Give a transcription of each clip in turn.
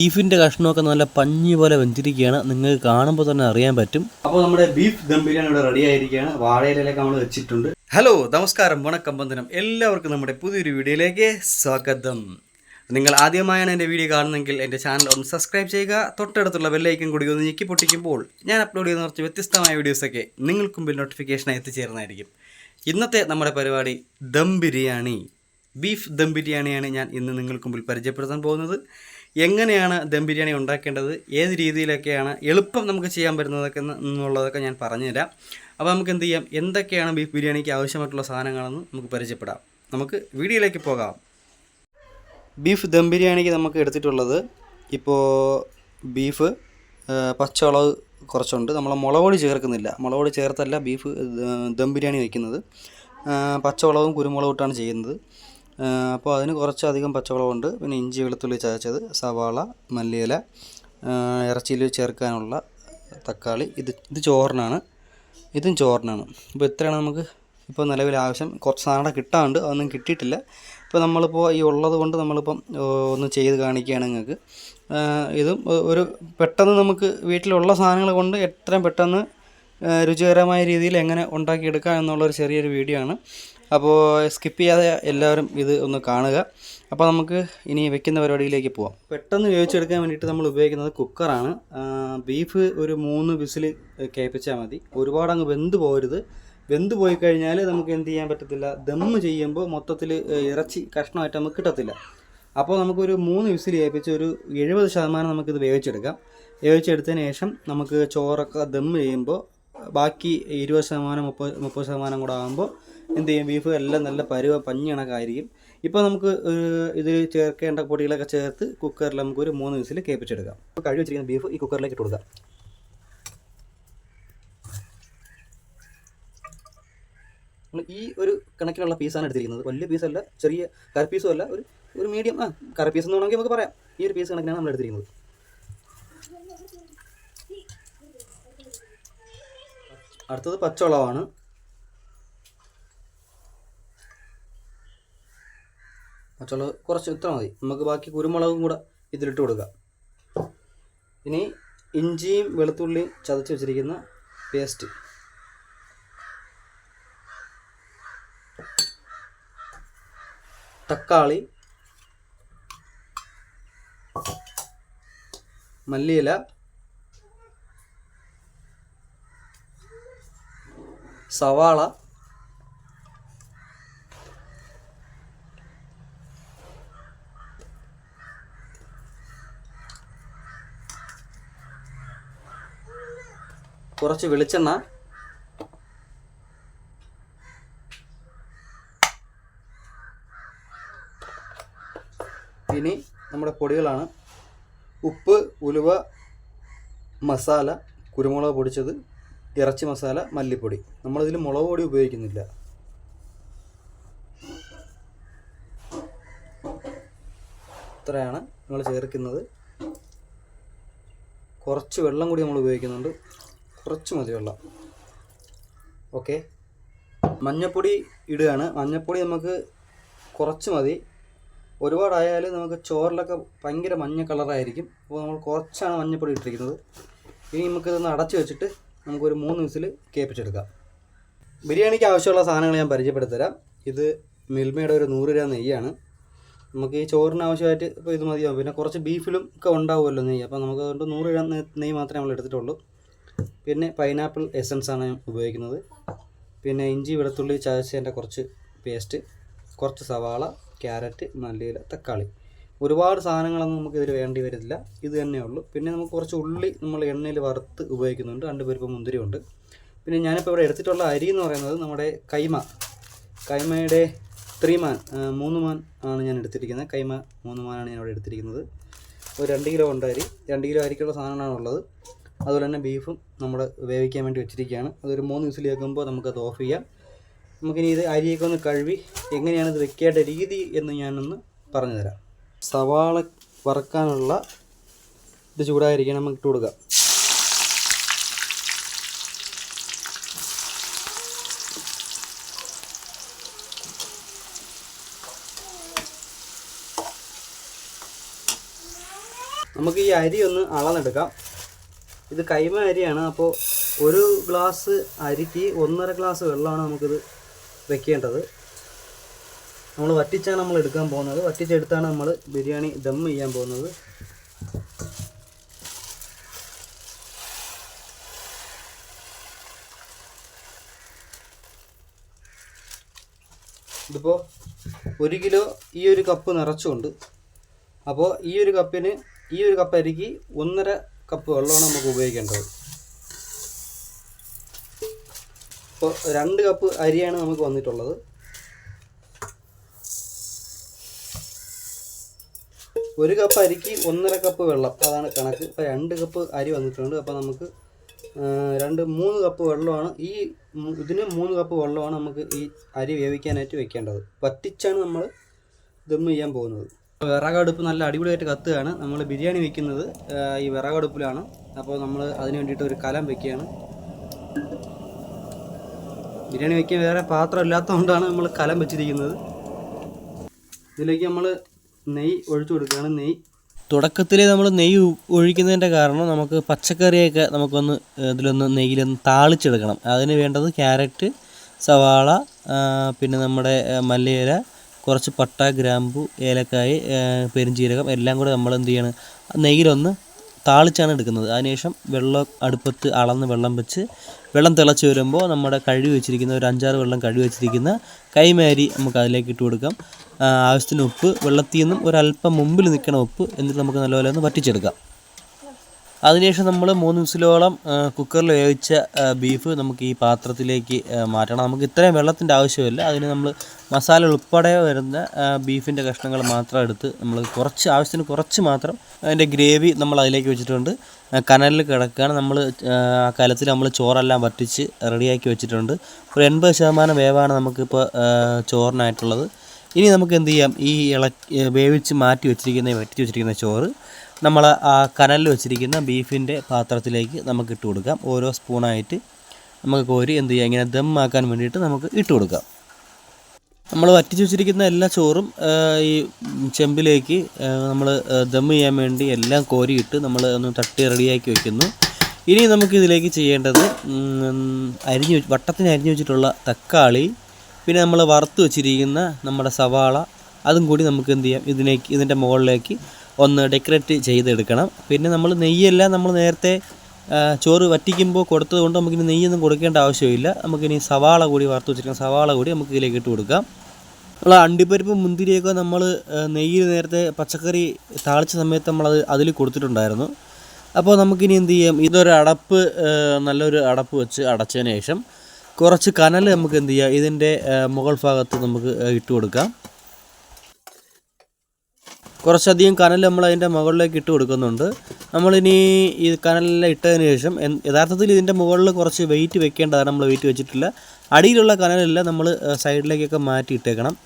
ബീഫിന്റെ കഷ്ണമൊക്കെ നല്ല പഞ്ഞി പോലെ വെഞ്ചിരിക്കുകയാണ് നിങ്ങൾക്ക് കാണുമ്പോൾ തന്നെ അറിയാൻ പറ്റും. അപ്പോൾ നമ്മുടെ ബീഫ് ദം ബിരിയാണി ഇവിടെ റെഡി ആയിരിക്കുകയാണ്. വാഴയിലൊക്കെ നമ്മൾ വെച്ചിട്ടുണ്ട്. ഹലോ നമസ്കാരം. വണക്കം വന്ദനം. എല്ലാവർക്കും നമ്മുടെ പുതിയൊരു വീഡിയോയിലേക്ക് സ്വാഗതം. നിങ്ങൾ ആദ്യമായാണ് എന്റെ വീഡിയോ കാണുന്നെങ്കിൽ എന്റെ ചാനൽ ഒന്ന് സബ്സ്ക്രൈബ് ചെയ്യുക തൊട്ടടുത്തുള്ള ബെല്ലൈക്കൻ കൂടി ഒന്ന് ഞെക്കി പൊട്ടിക്കുമ്പോൾ ഞാൻ അപ്ലോഡ് ചെയ്യുന്ന കുറച്ച് വ്യത്യസ്തമായ വീഡിയോസൊക്കെ നിങ്ങൾക്ക് മുമ്പിൽ നോട്ടിഫിക്കേഷനായി എത്തിച്ചേരുന്നതായിരിക്കും. ഇന്നത്തെ നമ്മുടെ പരിപാടി ദം ബിരിയാണി. ബീഫ് ദം ബിരിയാണിയാണ് ഞാൻ ഇന്ന് നിങ്ങൾക്ക് മുമ്പിൽ പരിചയപ്പെടുത്താൻ പോകുന്നത്. എങ്ങനെയാണ് ദം ബിരിയാണി ഉണ്ടാക്കേണ്ടത്? ഏത് രീതിയിലൊക്കെയാണ് എളുപ്പം നമുക്ക് ചെയ്യാൻ പറ്റുന്നതൊക്കെ എന്നുള്ളതൊക്കെ ഞാൻ പറഞ്ഞുതരാം. അപ്പോൾ നമുക്ക് എന്ത് ചെയ്യാം? എന്തൊക്കെയാണ് ബീഫ് ബിരിയാണിക്ക് ആവശ്യമായിട്ടുള്ള സാധനങ്ങളെന്ന് നമുക്ക് പരിചയപ്പെടാം. നമുക്ക് വീഡിയോയിലേക്ക് പോകാം. ബീഫ് ദം ബിരിയാണിക്ക് നമുക്ക് എടുത്തിട്ടുള്ളത് ഇപ്പോൾ ബീഫ് പച്ചമുളക് കുറച്ചുണ്ട്. നമ്മൾ മുളക് പൊടി ചേർക്കുന്നില്ല. മുളക് പൊടി ചേർത്തല്ല ബീഫ് ദം ബിരിയാണി വയ്ക്കുന്നത്. പച്ചമുളകും കുരുമുളകും ഇട്ടാണ് ചെയ്യുന്നത്. അപ്പോൾ അതിന് കുറച്ചധികം പച്ചമുളകുണ്ട്. പിന്നെ ഇഞ്ചി വെളുത്തുള്ളി ചതച്ചത് സവാള മല്ലിയില ഇറച്ചിയിൽ ചേർക്കാനുള്ള തക്കാളി. ഇത് ഇത് ചോറിനാണ്. ഇതും ചോറിനാണ്. ഇപ്പോൾ ഇത്രയാണ് നമുക്ക് ഇപ്പോൾ നിലവിൽ ആവശ്യം. കുറച്ച് സാധനം കിട്ടാണ്ട് അതൊന്നും കിട്ടിയിട്ടില്ല. ഇപ്പോൾ നമ്മളിപ്പോൾ ഈ ഉള്ളത് കൊണ്ട് നമ്മളിപ്പം ഒന്ന് ചെയ്ത് കാണിക്കുകയാണ് നിങ്ങൾക്ക്. ഇതും ഒരു പെട്ടെന്ന് നമുക്ക് വീട്ടിലുള്ള സാധനങ്ങൾ കൊണ്ട് എത്രയും പെട്ടെന്ന് രുചികരമായ രീതിയിൽ എങ്ങനെ ഉണ്ടാക്കിയെടുക്കാം എന്നുള്ളൊരു ചെറിയൊരു വീഡിയോ ആണ്. അപ്പോൾ സ്കിപ്പ് ചെയ്യാതെ എല്ലാവരും ഇത് ഒന്ന് കാണുക. അപ്പോൾ നമുക്ക് ഇനി വെക്കുന്ന പരിപാടിയിലേക്ക് പോവാം. പെട്ടെന്ന് വേവിച്ചെടുക്കാൻ വേണ്ടിയിട്ട് നമ്മൾ ഉപയോഗിക്കുന്നത് കുക്കറാണ് ബീഫ് ഒരു മൂന്ന് വിസിൽ കേൾപ്പിച്ചാൽ മതി. ഒരുപാട് അങ്ങ് വെന്ത് പോരുത്. വെന്ത് പോയി കഴിഞ്ഞാൽ നമുക്ക് എന്ത് ചെയ്യാൻ പറ്റത്തില്ല? ദമ്മ് ചെയ്യുമ്പോൾ മൊത്തത്തിൽ ഇറച്ചി കഷ്ണമായിട്ട് നമുക്ക് കിട്ടത്തില്ല. അപ്പോൾ നമുക്കൊരു മൂന്ന് വിസിൽ ഏൽപ്പിച്ച് ഒരു എഴുപത് ശതമാനം നമുക്കിത് വേവിച്ചെടുക്കാം. വേവിച്ചെടുത്തതിന് ശേഷം നമുക്ക് ചോറൊക്കെ ദമ്മ് ചെയ്യുമ്പോൾ ബാക്കി ഇരുപത് ശതമാനം മുപ്പത് മുപ്പത് ശതമാനം കൂടെ ആകുമ്പോൾ എന്ത് ചെയ്യും? ബീഫ് എല്ലാം നല്ല പരുവ പഞ്ഞി കണക്കായിരിക്കും ഇപ്പോൾ നമുക്ക് ഇതിൽ ചേർക്കേണ്ട പൊടികളൊക്കെ ചേർത്ത് കുക്കറിൽ നമുക്ക് ഒരു മൂന്ന് വിസിൽ കേൾപ്പിച്ചെടുക്കാം കഴുകി വെച്ചിരിക്കുന്ന ബീഫ് ഈ കുക്കറിലേക്ക് ഇട്ട് കൊടുക്കാം. ഈ ഒരു കണക്കിനുള്ള പീസാണ് എടുത്തിരിക്കുന്നത്. വലിയ പീസല്ല ചെറിയ കറി പീസും അല്ല ഒരു ഒരു മീഡിയം ആ കറി പീസ് എന്ന് വേണമെങ്കിൽ നമുക്ക് പറയാം. ഈ ഒരു പീസ് കണക്കിനാണ് നമ്മൾ എടുത്തിരിക്കുന്നത്. അടുത്തത് പച്ചവളമാണ് പച്ചവളക് കുറച്ച് ഇത്ര മതി. നമുക്ക് ബാക്കി കുരുമുളകും കൂടെ ഇതിലിട്ട് കൊടുക്കാം. ഇനി ഇഞ്ചിയും വെളുത്തുള്ളിയും ചതച്ച് വെച്ചിരിക്കുന്ന പേസ്റ്റ് തക്കാളി മല്ലിയില സവാള കുറച്ച് വെളിച്ചെണ്ണ. ഇനി നമ്മുടെ പൊടികളാണ്. ഉപ്പ് ഉലുവ മസാല കുരുമുളക് പൊടിച്ചത് ഇറച്ചി മസാല മല്ലിപ്പൊടി. നമ്മളിതിൽ മുളക് പൊടി ഉപയോഗിക്കുന്നില്ല. ഇത്രയാണ് നമ്മൾ ചേർക്കുന്നത്. കുറച്ച് വെള്ളം കൂടി നമ്മൾ ഉപയോഗിക്കുന്നുണ്ട്. കുറച്ച് മതി വെള്ളം ഓക്കെ. മഞ്ഞപ്പൊടി ഇടുകയാണ്. മഞ്ഞപ്പൊടി നമുക്ക് കുറച്ച് മതി. ഒരുപാടായാൽ നമുക്ക് ചോറിലൊക്കെ ഭയങ്കര മഞ്ഞ കളറായിരിക്കും. അപ്പോൾ നമ്മൾ കുറച്ചാണ് മഞ്ഞപ്പൊടി ഇട്ടിരിക്കുന്നത്. ഇനി നമുക്കിതൊന്ന് അടച്ചു വെച്ചിട്ട് നമുക്കൊരു മൂന്ന് വിസിൽ കേപ്പിച്ചെടുക്കാം. ബിരിയാണിക്ക് ആവശ്യമുള്ള സാധനങ്ങൾ ഞാൻ പരിചയപ്പെടുത്തരാം. ഇത് മിൽമയുടെ ഒരു നൂറ് രൂപ നെയ്യാണ്. നമുക്ക് ഈ ചോറിന് ആവശ്യമായിട്ട് ഇപ്പോൾ ഇത് മതിയാവും. പിന്നെ കുറച്ച് ബീഫിലും ഒക്കെ ഉണ്ടാവുമല്ലോ നെയ്യ്. അപ്പോൾ നമുക്ക് അതുകൊണ്ട് നൂറ് രൂപ നെയ്യ് മാത്രമേ നമ്മൾ എടുത്തിട്ടുള്ളൂ. പിന്നെ പൈനാപ്പിൾ എസൻസ് ആണ് ഞാൻ ഉപയോഗിക്കുന്നത്. പിന്നെ ഇഞ്ചി വെളുത്തുള്ളി ചതച്ചതിന്റെ കുറച്ച് പേസ്റ്റ് കുറച്ച് സവാള ക്യാരറ്റ് മല്ലിയില തക്കാളി. ഒരുപാട് സാധനങ്ങളൊന്നും നമുക്ക് ഇതിൽ വേണ്ടി വരില്ല ഇത് തന്നെ ഉള്ളൂ. പിന്നെ നമുക്ക് കുറച്ച് ഉള്ളി നമ്മൾ എണ്ണയിൽ വറുത്ത് ഉപയോഗിക്കുന്നുണ്ട്. രണ്ട് പരിപ്പ് മുന്തിരി ഉണ്ട് പിന്നെ ഞാനിപ്പോൾ ഇവിടെ എടുത്തിട്ടുള്ള അരി എന്ന് പറയുന്നത് നമ്മുടെ കൈമ. കൈമയുടെ ത്രീ മാൻ മൂന്ന് മാൻ ആണ് ഞാൻ എടുത്തിരിക്കുന്നത്. കൈമ മൂന്ന് മാനാണ് ഞാൻ ഇവിടെ എടുത്തിരിക്കുന്നത്. ഒരു രണ്ട് കിലോ ഉണ്ട് അരി. രണ്ട് കിലോ അരിക്കുള്ള സാധനമാണ് ഉള്ളത് അതുപോലെ തന്നെ ബീഫും നമ്മൾ വേവിക്കാൻ വേണ്ടി വെച്ചിരിക്കുകയാണ്. അതൊരു മൂന്ന് വിസിൽ കേൾക്കുമ്പോൾ നമുക്കത് ഓഫ് ചെയ്യാം. നമുക്കിനി ഇത് അരിയൊക്കെ ഒന്ന് കഴുകി എങ്ങനെയാണ് ഇത് വെക്കേണ്ട രീതി എന്ന് ഞാനൊന്ന് പറഞ്ഞു തരാം സവാള വറക്കാനുള്ള ഇത് ചൂടായിരിക്കണം. നമുക്ക് ഇട്ട് കൊടുക്കാം. നമുക്ക് ഈ അരി ഒന്ന് അളന്നെടുക്കാം. ഇത് കൈമ അരിയാണ് അപ്പോൾ ഒരു ഗ്ലാസ് അരിക്ക് ഒന്നര ഗ്ലാസ് വെള്ളമാണ് നമുക്കിത് വെക്കേണ്ടത്. നമ്മൾ വറ്റിച്ചാണ് നമ്മൾ എടുക്കാൻ പോകുന്നത്. വറ്റിച്ചെടുത്താണ് നമ്മൾ ബിരിയാണി ദം ചെയ്യാൻ പോകുന്നത്. ഇതിപ്പോൾ ഒരു കിലോ ഈ ഒരു കപ്പ് നിറച്ചുണ്ട്. അപ്പോൾ ഈ ഒരു കപ്പിന് ഈ ഒരു കപ്പ് അരിക്ക് ഒന്നര കപ്പ് വെള്ളമാണ് നമുക്ക് ഉപയോഗിക്കേണ്ടത്. ഇപ്പോൾ രണ്ട് കപ്പ് അരിയാണ് നമുക്ക് വന്നിട്ടുള്ളത്. ഒരു കപ്പ് അരിക്ക് ഒന്നര കപ്പ് വെള്ളം. അതാണ് കണക്ക്. ഇപ്പോൾ രണ്ട് കപ്പ് അരി വന്നിട്ടുണ്ട്. അപ്പോൾ നമുക്ക് രണ്ട് മൂന്ന് കപ്പ് വെള്ളമാണ് ഈ ഇതിന് മൂന്ന് കപ്പ് വെള്ളമാണ് നമുക്ക് ഈ അരി വേവിക്കാനായിട്ട് വെക്കേണ്ടത്. വറ്റിച്ചാണ് നമ്മൾ ദം ചെയ്യാൻ പോകുന്നത്. വിറകടുപ്പ് നല്ല അടിപൊളിയായിട്ട് കത്തുകയാണ്. നമ്മൾ ബിരിയാണി വെക്കുന്നത് ഈ വിറകടുപ്പിലാണ്. അപ്പോൾ നമ്മൾ അതിന് വേണ്ടിയിട്ട് ഒരു കലം വെക്കുകയാണ്. ബിരിയാണി വെക്കാൻ വേറെ പാത്രം ഇല്ലാത്തതുകൊണ്ടാണ് നമ്മൾ കലം വെച്ചിരിക്കുന്നത്. ഇതിലേക്ക് നമ്മൾ നെയ്യ് ഒഴിച്ചു കൊടുക്കുകയാണ്. നെയ്യ്. തുടക്കത്തിൽ നമ്മൾ നെയ്യ് ഒഴിക്കുന്നതിന്റെ കാരണം നമുക്ക് പച്ചക്കറിയൊക്കെ നമുക്കൊന്ന് ഇതിലൊന്ന് നെയ്യിലൊന്ന് താളിച്ചെടുക്കണം. അതിന് വേണ്ടത് ക്യാരറ്റ് സവാള പിന്നെ നമ്മുടെ മല്ലിയില കുറച്ച് പട്ട ഗ്രാമ്പു ഏലക്കായ് പെരുംജീരകം എല്ലാം കൂടെ നമ്മൾ എന്ത് ചെയ്യണം നെയ്യിലൊന്ന് താളിച്ചാണ് എടുക്കുന്നത്. അതിനുശേഷം വെള്ളം അടുപ്പത്ത് അളന്ന് വെള്ളം വെച്ച് വെള്ളം തിളച്ച് വരുമ്പോൾ നമ്മുടെ കഴുകി വെച്ചിരിക്കുന്ന ഒരു അഞ്ചാറ് വെള്ളം കഴുകി വെച്ചിരിക്കുന്ന കൈമാരി നമുക്ക് അതിലേക്ക് ഇട്ട് കൊടുക്കാം. ആവശ്യത്തിന് ഉപ്പ് വെള്ളത്തിൽ നിന്നും ഒരല്പം മുമ്പിൽ നിൽക്കണ ഉപ്പ് എന്നിട്ട് നമുക്ക് നല്ലപോലെ ഒന്ന് വറ്റിച്ചെടുക്കാം. അതിനുശേഷം നമ്മൾ മൂന്ന് വിസിലോളം കുക്കറിൽ വേവിച്ച ബീഫ് നമുക്ക് ഈ പാത്രത്തിലേക്ക് മാറ്റണം. നമുക്ക് ഇത്രയും വെള്ളത്തിന്റെ ആവശ്യമില്ല. അതിന് നമ്മൾ മസാല ഉൾപ്പെടെ വരുന്ന ബീഫിന്റെ കഷ്ണങ്ങൾ മാത്രം എടുത്ത് നമ്മൾ കുറച്ച് ആവശ്യത്തിന് കുറച്ച് മാത്രം അതിന്റെ ഗ്രേവി നമ്മൾ അതിലേക്ക് വെച്ചിട്ടുണ്ട്. കനലിൽ കിടക്കുകയാണ് നമ്മൾ ആ കലത്തിൽ നമ്മൾ ചോറെല്ലാം വറ്റിച്ച് റെഡിയാക്കി വെച്ചിട്ടുണ്ട്. ഒരു എൺപത് ശതമാനം വേവാണ് നമുക്കിപ്പോൾ ചോറിനായിട്ടുള്ളത്. ഇനി നമുക്ക് എന്ത് ചെയ്യാം? ഈ ഇള വേവിച്ച് മാറ്റി വെച്ചിരിക്കുന്ന വറ്റി വെച്ചിരിക്കുന്ന ചോറ് നമ്മൾ ആ കനലിൽ വെച്ചിരിക്കുന്ന ബീഫിന്റെ പാത്രത്തിലേക്ക് നമുക്ക് ഇട്ട് കൊടുക്കാം. ഓരോ സ്പൂണായിട്ട് നമുക്ക് കോരി എന്ത് ചെയ്യാം? ഇങ്ങനെ ദം ആക്കാൻ വേണ്ടിയിട്ട് നമുക്ക് ഇട്ട് കൊടുക്കാം. നമ്മൾ വറ്റിച്ച് വെച്ചിരിക്കുന്ന എല്ലാ ചോറും ഈ ചെമ്പിലേക്ക് നമ്മൾ ദം ചെയ്യാൻ വേണ്ടി എല്ലാം കോരിയിട്ട് നമ്മൾ ഒന്ന് തട്ടി റെഡിയാക്കി വെക്കുന്നു. ഇനി നമുക്ക് ഇതിലേക്ക് ചെയ്യേണ്ടത് അരിഞ്ഞു വട്ടത്തിന് അരിഞ്ഞു വെച്ചിട്ടുള്ള തക്കാളി പിന്നെ നമ്മൾ വറുത്ത് വെച്ചിരിക്കുന്ന നമ്മുടെ സവാള അതും കൂടി നമുക്ക് എന്ത് ചെയ്യാം? ഇതിലേക്ക് ഇതിന്റെ മുകളിലേക്ക് ഒന്ന് ഡെക്കറേറ്റ് ചെയ്തെടുക്കണം. പിന്നെ നമ്മൾ നെയ്യെല്ലാം നമ്മൾ നേരത്തെ ചോറ് വറ്റിക്കുമ്പോൾ കൊടുത്തതുകൊണ്ട് നമുക്കിനി നെയ്യൊന്നും കൊടുക്കേണ്ട ആവശ്യമില്ല. നമുക്കിനി സവാള കൂടി വറുത്ത് വെച്ചിരിക്കണം സവാള കൂടി നമുക്ക് ഇതിലേക്ക് ഇട്ട് കൊടുക്കാം. നമ്മൾ അണ്ടിപ്പരിപ്പ് മുന്തിരിയൊക്കെ നമ്മൾ നെയ്യിൽ നേരത്തെ പച്ചക്കറി താളിച്ച സമയത്ത് നമ്മളത് അതിൽ കൊടുത്തിട്ടുണ്ടായിരുന്നു. അപ്പോൾ നമുക്കിനി എന്ത് ചെയ്യാം? ഇതൊരു അടപ്പ് നല്ലൊരു അടപ്പ് വെച്ച് അടച്ചതിന് ശേഷം കുറച്ച് കനൽ നമുക്ക് എന്ത് ചെയ്യാം? ഇതിന്റെ മുകൾ ഭാഗത്ത് നമുക്ക് ഇട്ട് കൊടുക്കാം. കുറച്ചധികം കനൽ നമ്മൾ അതിന്റെ മുകളിലേക്ക് ഇട്ട് കൊടുക്കുന്നുണ്ട്. നമ്മളിനി ഈ കനലെല്ലാം ഇട്ടതിന് ശേഷം യഥാർത്ഥത്തിൽ ഇതിന്റെ മുകളിൽ കുറച്ച് വെയിറ്റ് വെക്കേണ്ടതാണ് നമ്മൾ വെയിറ്റ് വെച്ചിട്ടില്ല. അടിയിലുള്ള കനലെല്ലാം നമ്മൾ സൈഡിലേക്കൊക്കെ മാറ്റി ഇട്ടേക്കണം.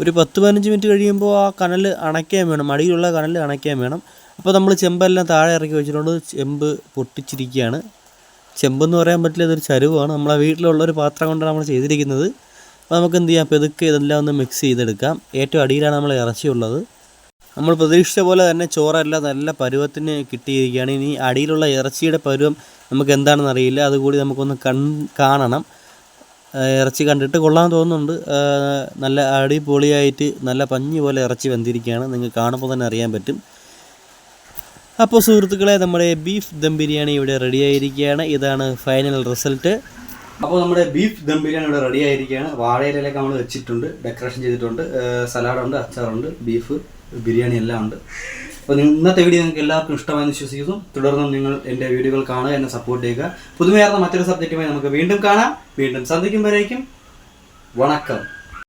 ഒരു പത്ത് പതിനഞ്ച് മിനിറ്റ് കഴിയുമ്പോൾ ആ കനൽ അണയ്ക്കാൻ വേണം. അടിയിലുള്ള കനൽ അണയ്ക്കാൻ വേണം. അപ്പോൾ നമ്മൾ ചെമ്പെല്ലാം താഴെ ഇറക്കി വെച്ചിട്ടുണ്ട്. ചെമ്പ് പൊട്ടിച്ചിരിക്കുകയാണ്. ചെമ്പെന്ന് പറയാൻ പറ്റില്ല ഇതൊരു ചരുവാണ്. നമ്മളെ വീട്ടിലുള്ള ഒരു പാത്രം കൊണ്ടാണ് നമ്മൾ ചെയ്തിരിക്കുന്നത്. അപ്പോൾ നമുക്ക് എന്ത് ചെയ്യാം? പെതുക്കെ ഇതെല്ലാം ഒന്ന് മിക്സ് ചെയ്തെടുക്കാം. ഏറ്റവും അടിയിലാണ് നമ്മൾ ഇറച്ചിയുള്ളത്. നമ്മൾ പ്രതീക്ഷിച്ച പോലെ തന്നെ ചോറല്ല നല്ല പരുവത്തിന് കിട്ടിയിരിക്കുകയാണ്. ഇനി അടിയിലുള്ള ഇറച്ചിയുടെ പരുവം നമുക്ക് എന്താണെന്ന് അറിയില്ല. അതുകൂടി നമുക്കൊന്ന് കൺ കാണണം. ഇറച്ചി കണ്ടിട്ട് കൊള്ളാൻ തോന്നുന്നുണ്ട്. നല്ല അടിപൊളിയായിട്ട് നല്ല പഞ്ഞി പോലെ ഇറച്ചി വെന്തിരിക്കുകയാണ്. നിങ്ങൾക്ക് കാണുമ്പോൾ തന്നെ അറിയാൻ പറ്റും. അപ്പോൾ സുഹൃത്തുക്കളെ നമ്മുടെ ബീഫ് ദം ബിരിയാണി ഇവിടെ റെഡി ആയിരിക്കുകയാണ്. ഇതാണ് ഫൈനൽ റിസൾട്ട് അപ്പോൾ നമ്മുടെ ബീഫ് ദം ബിരിയാണി ഇവിടെ റെഡി ആയിരിക്കുകയാണ്. വാഴയിലൊക്കെ നമ്മൾ വെച്ചിട്ടുണ്ട്. ഡെക്കറേഷൻ ചെയ്തിട്ടുണ്ട്. സലാഡുണ്ട് അച്ചാറുണ്ട് ബീഫ്. ബിരിയാണി എല്ലാം ഉണ്ട്. അപ്പോൾ ഇന്നത്തെ വീഡിയോ നിങ്ങൾക്ക് എല്ലാവർക്കും ഇഷ്ടമായെന്ന് വിശ്വസിക്കുന്നു. തുടർന്നും നിങ്ങൾ എന്റെ വീഡിയോകൾ കാണുക എന്നെ സപ്പോർട്ട് ചെയ്യുക. പുതുമയാർന്ന മറ്റൊരു സബ്ജക്റ്റുമായി നമുക്ക് വീണ്ടും കാണാം. വീണ്ടും സന്ധിക്കും വണക്കം.